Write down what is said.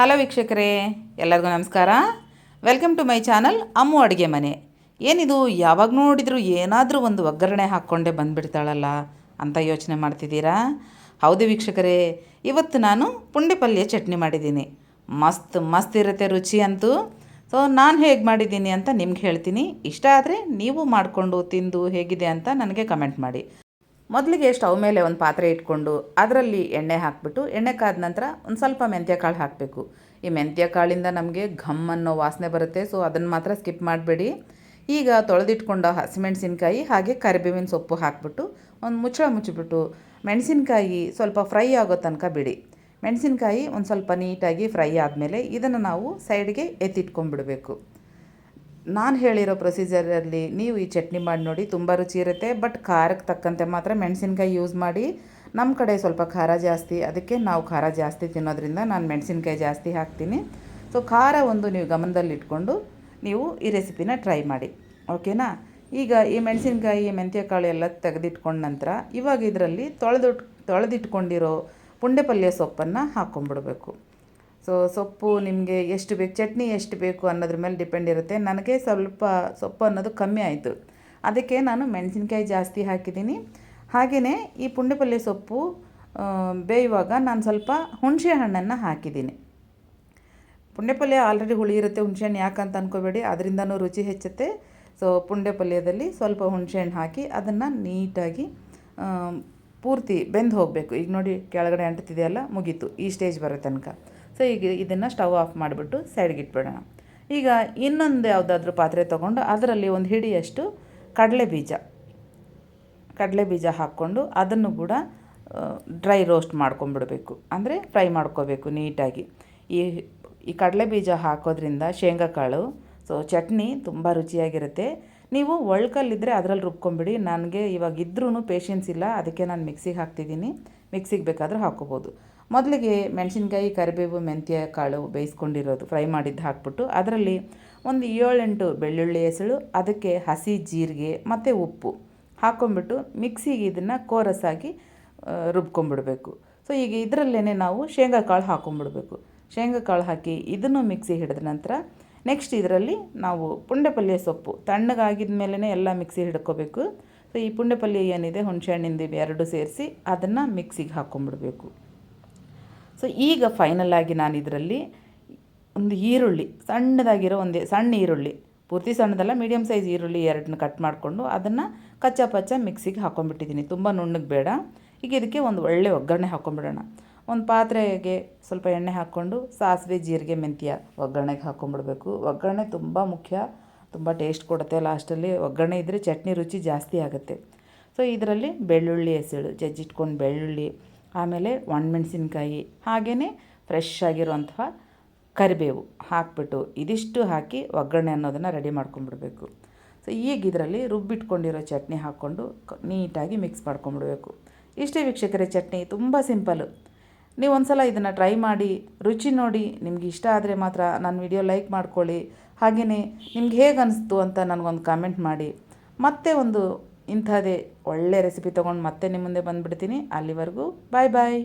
Hello ವೀಕ್ಷಕರೇ, ಎಲ್ಲರಿಗೂ ನಮಸ್ಕಾರ. Welcome to my channel Ammu ಅಡುಗೆ ಮನೆ. ಏನಿದು, ಯಾವಾಗ ನೋಡಿದರೂ ಏನಾದರೂ ಒಂದು ಒಗ್ಗರಣೆ ಹಾಕ್ಕೊಂಡೇ ಬಂದುಬಿಡ್ತಾಳಲ್ಲ ಅಂತ ಯೋಚನೆ ಮಾಡ್ತಿದ್ದೀರಾ? ಹೌದು ವೀಕ್ಷಕರೇ, ಇವತ್ತು ನಾನು ಪುಂಡಿ ಪಲ್ಯ ಚಟ್ನಿ ಮಾಡಿದ್ದೀನಿ. ಮಸ್ತ್ ಮಸ್ತ್ ಇರುತ್ತೆ ರುಚಿ ಅಂತೂ. ಸೊ ನಾನು ಹೇಗೆ ಮಾಡಿದ್ದೀನಿ ಅಂತ ನಿಮ್ಗೆ ಹೇಳ್ತೀನಿ. ಇಷ್ಟ ಆದರೆ ನೀವು ಮಾಡಿಕೊಂಡು ತಿಂದು ಹೇಗಿದೆ ಅಂತ ನನಗೆ ಕಮೆಂಟ್ ಮಾಡಿ. ಮೊದಲಿಗೆ ಸ್ಟವ್ ಮೇಲೆ ಒಂದು ಪಾತ್ರೆ ಇಟ್ಕೊಂಡು ಅದರಲ್ಲಿ ಎಣ್ಣೆ ಹಾಕಿಬಿಟ್ಟು, ಎಣ್ಣೆ ಕಾದ ನಂತರ ಒಂದು ಸ್ವಲ್ಪ ಮೆಂತ್ಯ ಕಾಳು ಹಾಕಬೇಕು. ಈ ಮೆಂತ್ಯ ಕಾಳಿಂದ ನಮಗೆ ಘಮ್ ಅನ್ನೋ ವಾಸನೆ ಬರುತ್ತೆ ಸೊ ಅದನ್ನು ಮಾತ್ರ ಸ್ಕಿಪ್ ಮಾಡಬೇಡಿ. ಈಗ ತೊಳೆದಿಟ್ಕೊಂಡ ಹಸಿಮೆಣಸಿನ್ಕಾಯಿ ಹಾಗೆ ಕರಿಬೇವಿನ ಸೊಪ್ಪು ಹಾಕಿಬಿಟ್ಟು ಒಂದು ಮುಚ್ಚಳ ಮುಚ್ಚಿಬಿಟ್ಟು ಮೆಣಸಿನ್ಕಾಯಿ ಸ್ವಲ್ಪ ಫ್ರೈ ಆಗೋ ತನಕ ಬಿಡಿ. ಮೆಣಸಿನ್ಕಾಯಿ ಒಂದು ಸ್ವಲ್ಪ ನೀಟಾಗಿ ಫ್ರೈ ಆದಮೇಲೆ ಇದನ್ನು ನಾವು ಸೈಡ್ಗೆ ಎತ್ತಿಟ್ಕೊಂಡ್ಬಿಡಬೇಕು. ನಾನು ಹೇಳಿರೋ ಪ್ರೊಸೀಜರಲ್ಲಿ ನೀವು ಈ ಚಟ್ನಿ ಮಾಡಿ ನೋಡಿ ತುಂಬ ರುಚಿ ಇರುತ್ತೆ. ಬಟ್ ಖಾರಕ್ಕೆ ತಕ್ಕಂತೆ ಮಾತ್ರ ಮೆಣಸಿನ್ಕಾಯಿ ಯೂಸ್ ಮಾಡಿ ನಮ್ಮ ಕಡೆ ಸ್ವಲ್ಪ ಖಾರ ಜಾಸ್ತಿ, ಅದಕ್ಕೆ ನಾವು ಖಾರ ಜಾಸ್ತಿ ತಿನ್ನೋದ್ರಿಂದ ನಾನು ಮೆಣಸಿನ್ಕಾಯಿ ಜಾಸ್ತಿ ಹಾಕ್ತೀನಿ. ಸೊ ಖಾರ ಒಂದು ನೀವು ಗಮನದಲ್ಲಿಟ್ಕೊಂಡು ನೀವು ಈ ರೆಸಿಪಿನ ಟ್ರೈ ಮಾಡಿ. ಓಕೆನಾ ಈಗ ಈ ಮೆಣಸಿನ್ಕಾಯಿ ಮೆಂತ್ಯ ಕಾಳು ಎಲ್ಲ ತೆಗೆದಿಟ್ಕೊಂಡ ನಂತರ ಇವಾಗ ಇದರಲ್ಲಿ ತೊಳೆದು, ತೊಳೆದಿಟ್ಕೊಂಡಿರೋ ಪುಂಡೆ ಪಲ್ಯ ಸೊಪ್ಪನ್ನು ಹಾಕ್ಕೊಂಬಿಡ್ಬೇಕು ಸೊ ಸೊಪ್ಪು ನಿಮಗೆ ಎಷ್ಟು ಬೇಕು, ಚಟ್ನಿ ಎಷ್ಟು ಬೇಕು ಅನ್ನೋದ್ರ ಮೇಲೆ ಡಿಪೆಂಡ್ ಇರುತ್ತೆ. ನನಗೆ ಸ್ವಲ್ಪ ಸೊಪ್ಪು ಅನ್ನೋದು ಕಮ್ಮಿ ಆಯಿತು. ಅದಕ್ಕೆ ನಾನು ಮೆಣಸಿನ್ಕಾಯಿ ಜಾಸ್ತಿ ಹಾಕಿದ್ದೀನಿ. ಹಾಗೆಯೇ ಈ ಪುಂಡೆಪಲ್ಯ ಸೊಪ್ಪು ಬೇಯುವಾಗ ನಾನು ಸ್ವಲ್ಪ ಹುಣಸೆ ಹಣ್ಣನ್ನು ಹಾಕಿದ್ದೀನಿ. ಪುಂಡೆ ಪಲ್ಯ ಆಲ್ರೆಡಿ ಹುಳಿ ಇರುತ್ತೆ ಹುಣಸೆಹಣ್ಣು ಯಾಕಂತ ಅನ್ಕೋಬೇಡಿ. ಅದರಿಂದನೂ ರುಚಿ ಹೆಚ್ಚುತ್ತೆ. ಸೊ ಪುಂಡೆ ಪಲ್ಯದಲ್ಲಿ ಸ್ವಲ್ಪ ಹುಣಸೆಹಣ್ಣು ಹಾಕಿ ಅದನ್ನು ನೀಟಾಗಿ ಪೂರ್ತಿ ಬೆಂದು ಹೋಗಬೇಕು. ಈಗ ನೋಡಿ ಕೆಳಗಡೆ ಅಂಟುತ್ತಿದೆಯಲ್ಲ ಮುಗೀತು. ಈ ಸ್ಟೇಜ್ ಬರೋ ತನಕ. ಸೊ ಈಗ ಇದನ್ನು ಸ್ಟವ್ ಆಫ್ ಮಾಡಿಬಿಟ್ಟು ಸೈಡ್ಗೆ ಇಟ್ಬಿಡೋಣ. ಈಗ ಇನ್ನೊಂದು ಯಾವುದಾದ್ರೂ ಪಾತ್ರೆ ತೊಗೊಂಡು ಅದರಲ್ಲಿ ಒಂದು ಹಿಡಿಯಷ್ಟು ಕಡಲೆ ಬೀಜ. ಕಡಲೆ ಬೀಜ ಹಾಕ್ಕೊಂಡು ಅದನ್ನು ಕೂಡ ಡ್ರೈ ರೋಸ್ಟ್ ಮಾಡ್ಕೊಂಬಿಡಬೇಕು. ಅಂದರೆ ಫ್ರೈ ಮಾಡ್ಕೋಬೇಕು ನೀಟಾಗಿ. ಈ ಈ ಕಡಲೆ ಬೀಜ ಹಾಕೋದ್ರಿಂದ ಶೇಂಗಾ ಕಾಳು ಸೊ ಚಟ್ನಿ ತುಂಬ ರುಚಿಯಾಗಿರುತ್ತೆ. ನೀವು ಒಳ್ಕಲ್ಲಿದ್ದರೆ ಅದರಲ್ಲಿ ರುಬ್ಕೊಂಬಿಡಿ. ನನಗೆ ಇವಾಗ ಇದ್ರೂ ಪೇಷನ್ಸ್ ಇಲ್ಲ. ಅದಕ್ಕೆ ನಾನು ಮಿಕ್ಸಿಗೆ ಹಾಕ್ತಿದ್ದೀನಿ. ಮಿಕ್ಸಿಗೆ ಬೇಕಾದರೂ ಹಾಕೋಬೋದು. ಮೊದಲಿಗೆ ಮೆಣಸಿನ್ಕಾಯಿ ಕರಿಬೇವು ಮೆಂತ್ಯ ಕಾಳು ಬೇಯಿಸ್ಕೊಂಡಿರೋದು ಫ್ರೈ ಮಾಡಿದ್ದು ಹಾಕ್ಬಿಟ್ಟು ಅದರಲ್ಲಿ ಒಂದು ಏಳೆಂಟು ಬೆಳ್ಳುಳ್ಳಿ ಹೆಸಳು ಅದಕ್ಕೆ ಹಸಿ ಜೀರಿಗೆ ಮತ್ತು ಉಪ್ಪು ಹಾಕ್ಕೊಂಬಿಟ್ಟು ಮಿಕ್ಸಿಗೆ ಇದನ್ನು ಕೋರಸಾಗಿ ಆ, ರುಬ್ಕೊಂಬಿಡ್ಬೇಕು ಸೊ ಈಗ ಇದರಲ್ಲೇ ನಾವು ಶೇಂಗಾ ಕಾಳು ಹಾಕ್ಕೊಂಬಿಡ್ಬೇಕು ಶೇಂಗಾ ಕಾಳು ಹಾಕಿ ಇದನ್ನು ಮಿಕ್ಸಿ ಹಿಡಿದ ನಂತರ ನೆಕ್ಸ್ಟ್ ಇದರಲ್ಲಿ ನಾವು ಪುಂಡೆ ಪಲ್ಯ ಸೊಪ್ಪು ತಣ್ಣಗಾಗಿದ ಮೇಲೇ ಎಲ್ಲ ಮಿಕ್ಸಿ ಹಿಡ್ಕೋಬೇಕು. ಸೊ ಈ ಪುಂಡೆ ಪಲ್ಯ ಏನಿದೆ ಹುಣಸೆ ಹಣ್ಣಿಂದ ಇವು ಎರಡು ಸೇರಿಸಿ ಅದನ್ನು ಮಿಕ್ಸಿಗೆ ಹಾಕ್ಕೊಂಬಿಡ್ಬೇಕು ಸೊ ಈಗ ಫೈನಲ್ ಆಗಿ ನಾನು ಇದರಲ್ಲಿ ಒಂದು ಈರುಳ್ಳಿ, ಸಣ್ಣದಾಗಿರೋ ಒಂದೇ ಸಣ್ಣ ಈರುಳ್ಳಿ, ಪೂರ್ತಿ ಸಣ್ಣದಲ್ಲ ಮೀಡಿಯಮ್ ಸೈಜ್ ಈರುಳ್ಳಿ ಎರಡನ್ನ ಕಟ್ ಮಾಡಿಕೊಂಡು ಅದನ್ನು ಕಚ್ಚಾ ಪಚ್ಚ ಮಿಕ್ಸಿಗೆ ಹಾಕ್ಕೊಂಡ್ಬಿಟ್ಟಿದ್ದೀನಿ ತುಂಬ ನುಣ್ಣಗೆ ಬೇಡ. ಈಗ ಇದಕ್ಕೆ ಒಂದು ಒಳ್ಳೆ ಒಗ್ಗರಣೆ ಹಾಕ್ಕೊಂಬಿಡೋಣ ಒಂದು ಪಾತ್ರೆಗೆ ಸ್ವಲ್ಪ ಎಣ್ಣೆ ಹಾಕ್ಕೊಂಡು ಸಾಸಿವೆ, ಜೀರಿಗೆ, ಮೆಂತ್ಯ ಒಗ್ಗರಣೆಗೆ ಹಾಕ್ಕೊಂಬಿಡ್ಬೇಕು ಒಗ್ಗರಣೆ ತುಂಬ ಮುಖ್ಯ. ತುಂಬ ಟೇಸ್ಟ್ ಕೊಡುತ್ತೆ. ಲಾಸ್ಟಲ್ಲಿ ಒಗ್ಗರಣೆ ಇದ್ದರೆ ಚಟ್ನಿ ರುಚಿ ಜಾಸ್ತಿ ಆಗುತ್ತೆ. ಸೊ ಇದರಲ್ಲಿ ಬೆಳ್ಳುಳ್ಳಿ ಹೆಸಳು, ಜಜ್ಜಿಟ್ಕೊಂಡು ಬೆಳ್ಳುಳ್ಳಿ, ಆಮೇಲೆ ಒಣಮೆಣಸಿನ್ಕಾಯಿ ಹಾಗೆಯೇ ಫ್ರೆಶ್ ಆಗಿರುವಂತಹ ಕರಿಬೇವು ಹಾಕ್ಬಿಟ್ಟು ಇದಿಷ್ಟು ಹಾಕಿ ಒಗ್ಗರಣೆ ಅನ್ನೋದನ್ನು ರೆಡಿ ಮಾಡ್ಕೊಂಬಿಡ್ಬೇಕು ಸೊ ಈಗ ಇದರಲ್ಲಿ ರುಬ್ಬಿಟ್ಕೊಂಡಿರೋ ಚಟ್ನಿ ಹಾಕ್ಕೊಂಡು ನೀಟಾಗಿ ಮಿಕ್ಸ್ ಮಾಡ್ಕೊಂಬಿಡಬೇಕು ಇಷ್ಟೇ ವೀಕ್ಷಕರೇ, ಚಟ್ನಿ ತುಂಬ ಸಿಂಪಲ್ಲು ನೀವು ಒಂದ್ಸಲ ಇದನ್ನು ಟ್ರೈ ಮಾಡಿ, ರುಚಿ ನೋಡಿ, ನಿಮಗೆ ಇಷ್ಟ ಆದರೆ ಮಾತ್ರ ನನ್ನ ವಿಡಿಯೋ ಲೈಕ್ ಮಾಡ್ಕೊಳ್ಳಿ. ಹಾಗೆಯೇ ನಿಮ್ಗೆ ಹೇಗೆ ಅನಿಸ್ತು ಅಂತ ನನಗೊಂದು ಕಾಮೆಂಟ್ ಮಾಡಿ. ಮತ್ತೆ ಒಂದು ಇಂಥದ್ದೇ ಒಳ್ಳೆ ರೆಸಿಪಿ ತೊಗೊಂಡು ಮತ್ತೆ ನಿಮ್ಮ ಮುಂದೆ ಬಂದುಬಿಡ್ತೀನಿ. ಅಲ್ಲಿವರೆಗೂ ಬಾಯ್ ಬಾಯ್